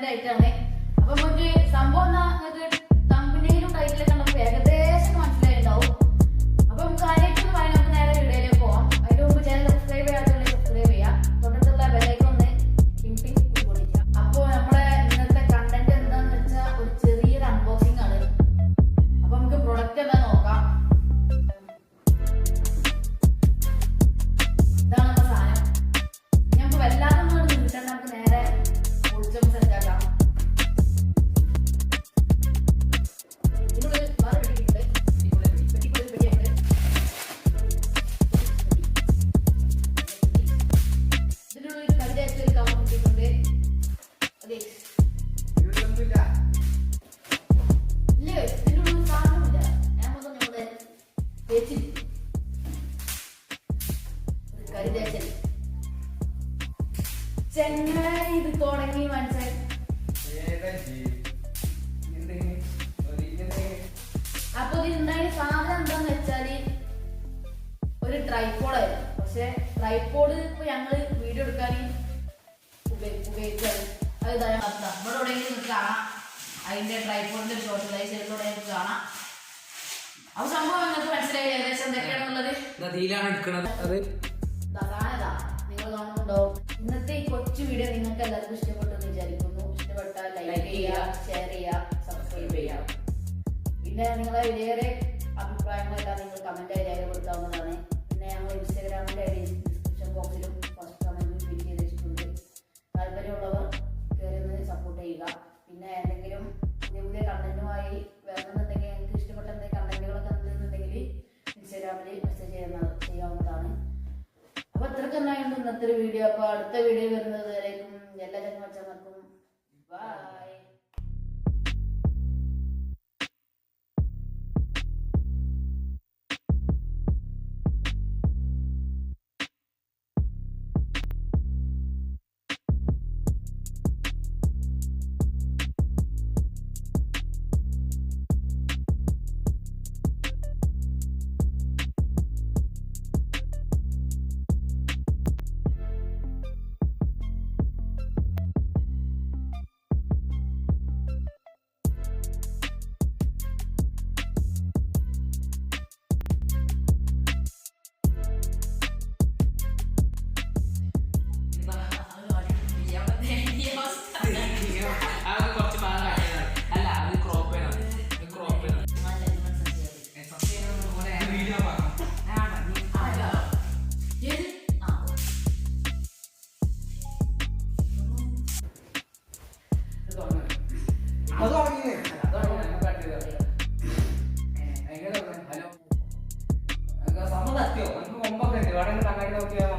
Comment ആയിട്ടാണ് അപ്പൊ സംഭവം എന്നാ നിങ്ങൾക്ക് തുടങ്ങി മനസ്സിലായി. അപ്പൊ ഇതിണ്ടായ സാധനം എന്താന്ന് വെച്ചാൽ ഒരു ട്രൈപ്പോഡായിരുന്നു പക്ഷെ ട്രൈപ്പോഡ് ഇപ്പൊ ഞങ്ങൾ വീഡിയോ എടുക്കാൻ ഉപയോഗിച്ചത് അത് ഇതാ. ഇവിടെ എവിടെയെങ്കിലും നിങ്ങൾക്ക് കാണാം. അതിന്റെ ട്രൈപ്പോഡിന്റെ ഒരു സോഷ്യലൈസേഷനോടെ നിങ്ങൾക്ക് കാണാം. അപ്പൊ സംഭവം നിങ്ങൾക്ക് മനസ്സിലായി ഏകദേശം എന്തൊക്കെയാണെന്നുള്ളത്? നദിയിലാണ് എടുക്കുന്നത് അത് എല്ലാവർക്കും ഇഷ്ടപ്പെട്ടു എന്ന് വിചാരിക്കുന്നു. ഇഷ്ടപ്പെട്ടാൽ ലൈക്ക് ചെയ്യുക ഷെയർ ചെയ്യുക സബ്സ്ക്രൈബ് ചെയ്യുക. പിന്നെ നിങ്ങളെ വിലയേറെ അഭിപ്രായങ്ങളെല്ലാം നിങ്ങൾ കമന്റ് രേഖപ്പെടുത്താവുന്നതാണ്. പിന്നെ ഞങ്ങൾ ഇൻസ്റ്റാഗ്രാമിന്റെ ഐ ഡിസ്ക്രിപ്ഷൻ ബോക്സിലും ഫസ്റ്റ് കമന്റിലും പിൻ വെച്ചിട്ടുണ്ട് താല്പര്യമുള്ളവർ കയറി സപ്പോർട്ട് ചെയ്യുക. പിന്നെ എന്തെങ്കിലും പുതിയ പുതിയ കണ്ടന്റുമായി വരണമെന്നുണ്ടെങ്കിൽ നിങ്ങൾക്ക് ഇഷ്ടപ്പെട്ട എന്തെങ്കിലും കണ്ടന്റുകളൊക്കെ ഉണ്ടെന്നുണ്ടെങ്കിൽ ഇൻസ്റ്റാഗ്രാമിൽ മെസ്സേജ് ചെയ്യുന്ന ചെയ്യാവുന്നതാണ്. അപ്പൊ അത്രയ്ക്ക് തന്നെയായിരുന്നു ഇന്നത്തെ വീഡിയോ അപ്പൊ അടുത്ത വീഡിയോ വരുന്നത് വരേക്കും. എല്ലാ ചങ്ങമച്ചങ്ങൾക്കും ബൈ സത്യോ നമുക്ക് മുമ്പൊക്കെ ഉണ്ട്. ഇവിടെ തങ്ങാടി നോക്കിയാൽ